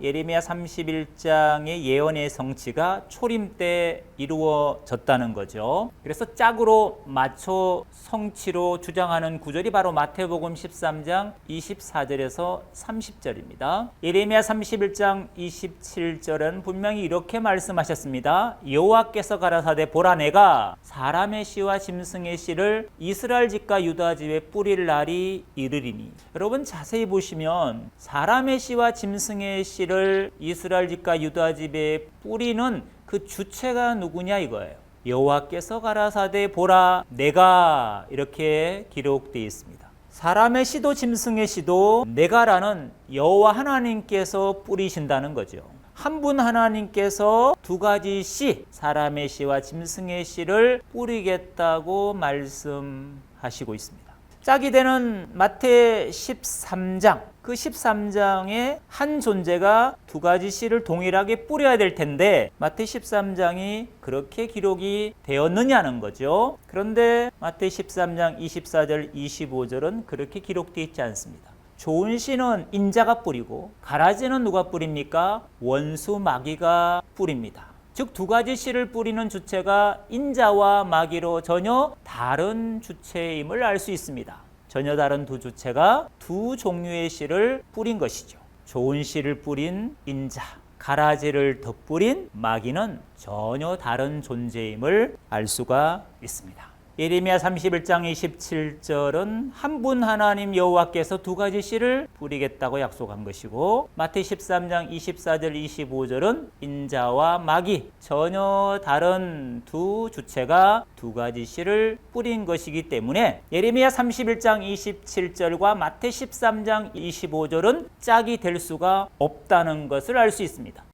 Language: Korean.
예레미야 31장의 예언의 성취가 초림 때 이루어졌다는 거죠. 그래서 짝으로 맞춰 성취로 주장하는 구절이 바로 마태복음 13장 24절에서 30절입니다. 예레미야 31장 27절은 분명히 이렇게 말씀하셨습니다. 여호와께서 가라사대 보라 내가 사람의 씨와 짐승의 씨를 이스라엘 집과 유다 집에 뿌릴 날이 이르리니 여러분 자세히 보시면 사람의 씨와 짐승의 씨를 이스라엘 집과 유다 집에 뿌리는 그 주체가 누구냐 이거예요. 여호와께서 가라사대 보라 내가 이렇게 기록되어 있습니다. 사람의 씨도 짐승의 씨도 내가라는 여호와 하나님께서 뿌리신다는 거죠. 한 분 하나님께서 두 가지 씨, 사람의 씨와 짐승의 씨를 뿌리겠다고 말씀하시고 있습니다. 짝이 되는 마태 13장, 그 13장에 한 존재가 두 가지 씨를 동일하게 뿌려야 될 텐데 마태 13장이 그렇게 기록이 되었느냐는 거죠. 그런데 마태 13장 24절, 25절은 그렇게 기록되어 있지 않습니다. 좋은 씨는 인자가 뿌리고 가라지는 누가 뿌립니까? 원수 마귀가 뿌립니다. 즉 두 가지 씨를 뿌리는 주체가 인자와 마귀로 전혀 다른 주체임을 알 수 있습니다. 전혀 다른 두 주체가 두 종류의 씨를 뿌린 것이죠. 좋은 씨를 뿌린 인자, 가라지를 덧뿌린 마귀는 전혀 다른 존재임을 알 수가 있습니다. 예레미야 31장 27절은 한 분 하나님 여호와께서 두 가지 씨를 뿌리겠다고 약속한 것이고 마태 13장 24절 25절은 인자와 마귀 전혀 다른 두 주체가 두 가지 씨를 뿌린 것이기 때문에 예레미야 31장 27절과 마태 13장 25절은 짝이 될 수가 없다는 것을 알 수 있습니다.